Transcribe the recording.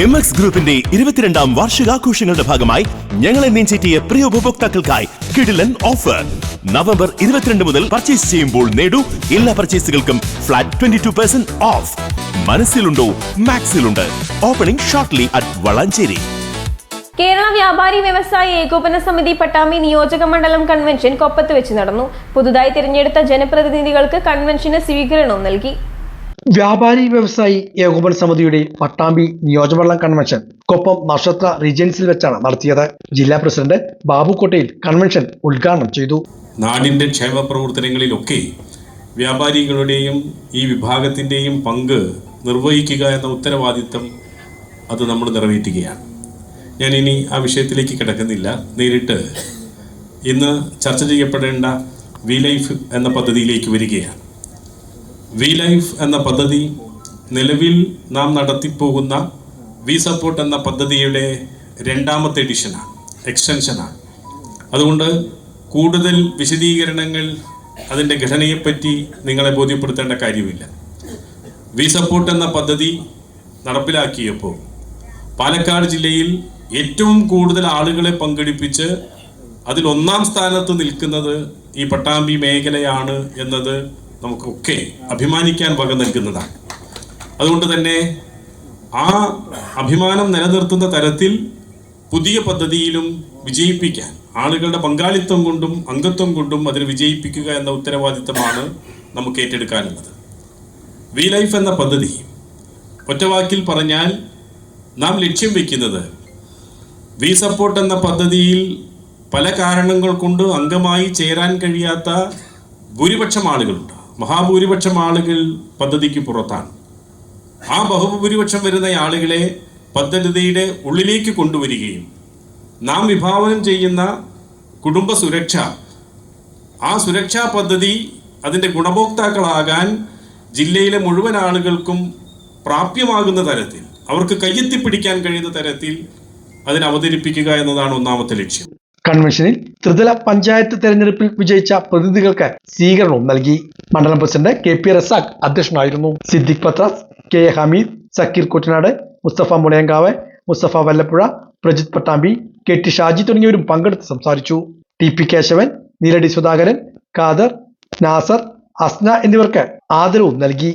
M X ഗ്രൂപ്പിന്റെ ഇരുപത്തിരണ്ടാം വാർഷികാഘോഷങ്ങളുടെ ഭാഗമായി ഞങ്ങളെ നെഞ്ചേറ്റിയ പ്രിയ ഉപഭോക്താക്കൾക്കായി കിടിലൻ ഓഫർ. നവംബർ ഇരുപത്തിരണ്ട് മുതൽ പർച്ചേസ് ചെയ്യുമ്പോൾ നേടൂ എല്ലാ പർച്ചേസുകൾക്കും flat twenty two percent off മനസ്സിലുണ്ടോ? മാക്സിലുണ്ട്. Opening shortly at Valanchery. Kerala വ്യാപാരി വ്യവസായി ഏകോപന സമിതി പട്ടാമ്പി നിയോജക മണ്ഡലം കൺവെൻഷൻ കൊപ്പത്ത് വെച്ച് നടന്നു. പുതുതായി തിരഞ്ഞെടുത്ത ജനപ്രതിനിധികൾക്ക് കൺവെൻഷന് സ്വീകരണവും നൽകി. വ്യാപാരി വ്യവസായി ഏകോപന സമിതിയുടെ പട്ടാമ്പി നിയോജകമണ്ഡലം കൺവെൻഷൻ കൊപ്പം നക്ഷത്ര റീജൻസിൽ വെച്ചാണ് നടത്തിയത്. ജില്ലാ പ്രസിഡന്റ് ബാബു കോട്ടയിൽ കൺവെൻഷൻ ഉദ്ഘാടനം ചെയ്തു. നാടിന്റെ ക്ഷേമ പ്രവർത്തനങ്ങളിലൊക്കെ വ്യാപാരികളുടെയും ഈ വിഭാഗത്തിന്റെയും പങ്ക് നിർവഹിക്കുക എന്ന ഉത്തരവാദിത്തം അത് നമ്മൾ നിറവേറ്റുകയാണ്. ഞാൻ ഇനി ആ വിഷയത്തിലേക്ക് കിടക്കുന്നില്ല. നേരിട്ട് ഇന്ന് ചർച്ച ചെയ്യപ്പെടേണ്ട വി ലൈഫ് എന്ന പദ്ധതിയിലേക്ക് വരികയാണ്. വി ലൈഫ് എന്ന പദ്ധതി നിലവിൽ നാം നടത്തിപ്പോകുന്ന വി സപ്പോർട്ട് എന്ന പദ്ധതിയുടെ രണ്ടാമത്തെ എഡിഷനാണ് എക്സ്റ്റൻഷനാണ് അതുകൊണ്ട് കൂടുതൽ വിശദീകരണങ്ങൾ അതിന്റെ ഘടനയെപ്പറ്റി നിങ്ങളെ ബോധ്യപ്പെടുത്തേണ്ട കാര്യമില്ല. വി സപ്പോർട്ട് എന്ന പദ്ധതി നടപ്പിലാക്കിയപ്പോൾ പാലക്കാട് ജില്ലയിൽ ഏറ്റവും കൂടുതൽ ആളുകളെ പങ്കെടുപ്പിച്ച് അതിൽ ഒന്നാം സ്ഥാനത്ത് നിൽക്കുന്നത് ഈ പട്ടാമ്പി മേഖലയാണ് എന്നത് നമുക്കൊക്കെ അഭിമാനിക്കാൻ വക നൽകുന്നതാണ്. അതുകൊണ്ട് തന്നെ ആ അഭിമാനം നിലനിർത്തുന്ന തരത്തിൽ പുതിയ പദ്ധതിയിലും വിജയിപ്പിക്കാൻ ആളുകളുടെ പങ്കാളിത്തം കൊണ്ടും അംഗത്വം കൊണ്ടും അതിൽ വിജയിപ്പിക്കുക എന്ന ഉത്തരവാദിത്തമാണ് നമുക്ക് ഏറ്റെടുക്കാനുള്ളത്. വി ലൈഫ് എന്ന പദ്ധതി ഒറ്റവാക്കിൽ പറഞ്ഞാൽ നാം ലക്ഷ്യം വയ്ക്കുന്നത് വി സപ്പോർട്ട് എന്ന പദ്ധതിയിൽ പല കാരണങ്ങൾ കൊണ്ട് അംഗമായി ചേരാൻ കഴിയാത്ത ഭൂരിപക്ഷം ആളുകളുണ്ട്. മഹാഭൂരിപക്ഷം ആളുകൾ പദ്ധതിക്ക് പുറത്താണ്. ആ ബഹുഭൂരിപക്ഷം വരുന്ന ആളുകളെ പദ്ധതിയുടെ ഉള്ളിലേക്ക് കൊണ്ടുവരികയും നാം വിഭാവനം ചെയ്യുന്ന കുടുംബ സുരക്ഷ ആ സുരക്ഷാ പദ്ധതി അതിന്റെ ഗുണഭോക്താക്കളാകാൻ ജില്ലയിലെ മുഴുവൻ ആളുകൾക്കും പ്രാപ്യമാകുന്ന തരത്തിൽ അവർക്ക് കയ്യെത്തിപ്പിടിക്കാൻ കഴിയുന്ന തരത്തിൽ അതിനെ അവതരിപ്പിക്കുക എന്നതാണ് ഒന്നാമത്തെ ലക്ഷ്യം. കൺവെൻഷനിൽ ത്രിതല പഞ്ചായത്ത് തെരഞ്ഞെടുപ്പിൽ വിജയിച്ച പ്രതിനിധികൾക്ക് സ്വീകരണവും നൽകി. മണ്ഡലം പ്രസിഡന്റ് കെ പി റസാഖ് അധ്യക്ഷനായിരുന്നു. Siddique Pathras K A Hameed Zakir Kuttanad Musthafa Mulayankavu Musthafa Vallappuzha Prajith Pattambi K T Shaji തുടങ്ങിയവരും പങ്കെടുത്ത് സംസാരിച്ചു. ടി പി കേശവൻ നീലടി സുധാകരൻ ഖാദർ നാസർ അസ്ന എന്നിവർക്ക് ആദരവും നൽകി.